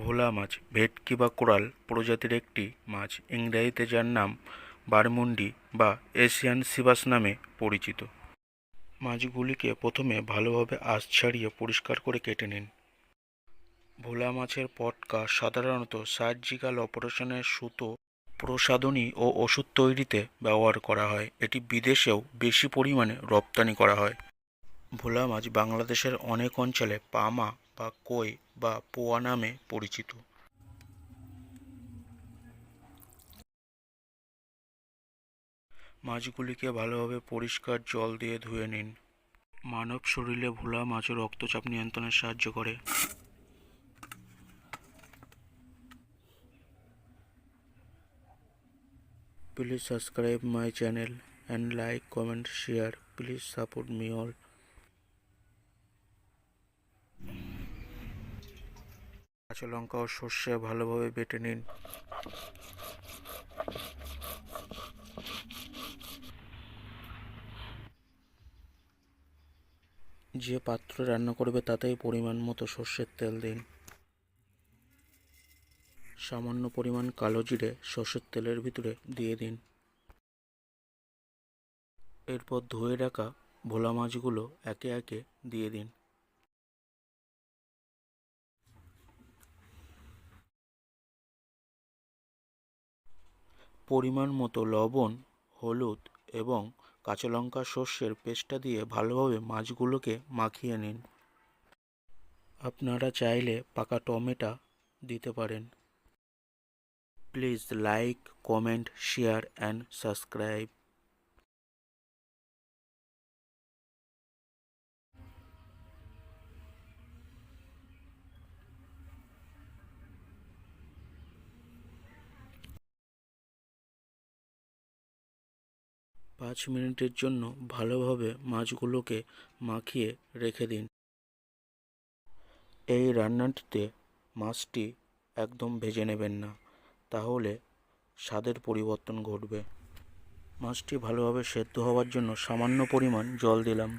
ভোলা মাছ ভেটকি বা কোরাল প্রজাতির একটি মাছ। ইংরেজিতে যার নাম বারমুন্ডি বা এশিয়ান সিবাস নামে পরিচিত। মাছগুলিকে প্রথমে ভালোভাবে আঁশ ছাড়িয়ে পরিষ্কার করে কেটে নিন। ভোলা মাছের পটকা সাধারণত সার্জিক্যাল অপারেশনের সুতো, প্রসাধনী ও ওষুধ তৈরিতে ব্যবহার করা হয়। এটি বিদেশেও বেশি পরিমাণে রপ্তানি করা হয়। ভোলা মাছ বাংলাদেশের অনেক অঞ্চলে পামা বা কই বা পোয়া নামে পরিচিত মাছগুলিকে ভালোভাবে পরিষ্কার জল দিয়ে ধুয়ে নিন মানব শরীরে ভোলা মাছ রক্তচাপ নিয়ন্ত্রণে সাহায্য করে Please subscribe my channel and like, comment, share. Please support me all. কাঁচা লঙ্কা ও সর্ষে ভালোভাবে বেটে নিন। যে পাত্রে রান্না করবে তাতেই পরিমাণ মতো সর্ষের তেল দিন। সামান্য পরিমাণ কালো জিরে সর্ষের তেলের ভিতরে দিয়ে দিন। এরপর ধুয়ে রাখা ভোলা মাছগুলো একে একে দিয়ে দিন। পরিমাণ মতো লবণ, হলুদ এবং কাঁচা লঙ্কা সর্ষের পেস্টটা দিয়ে ভালোভাবে মাছগুলোকে মাখিয়ে নিন। আপনারা চাইলে পাকা টমেটো দিতে পারেন। Please like, comment, share and subscribe. পাঁচ মিনিটের জন্য ভালোভাবে মাছগুলোকে মাখিয়ে রেখে দিন। এই রান্নাটিতে মাছটি একদম ভেজে নেবেন না, তাহলে স্বাদের পরিবর্তন ঘটবে। মাছটি ভালোভাবে সেদ্ধ হওয়ার জন্য সামান্য পরিমাণ জল দিলাম।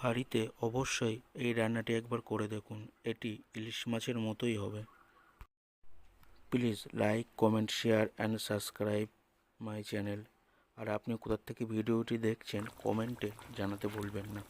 বাড়িতে অবশ্যই এই রান্নাটি একবার করে দেখুন। এটি ইলিশ মাছের মতোই হবে। Please like, comment, share and subscribe my channel. আর আপনি কোথা থেকে ভিডিওটি দেখছেন, কমেন্টে জানাতে ভুলবেন না।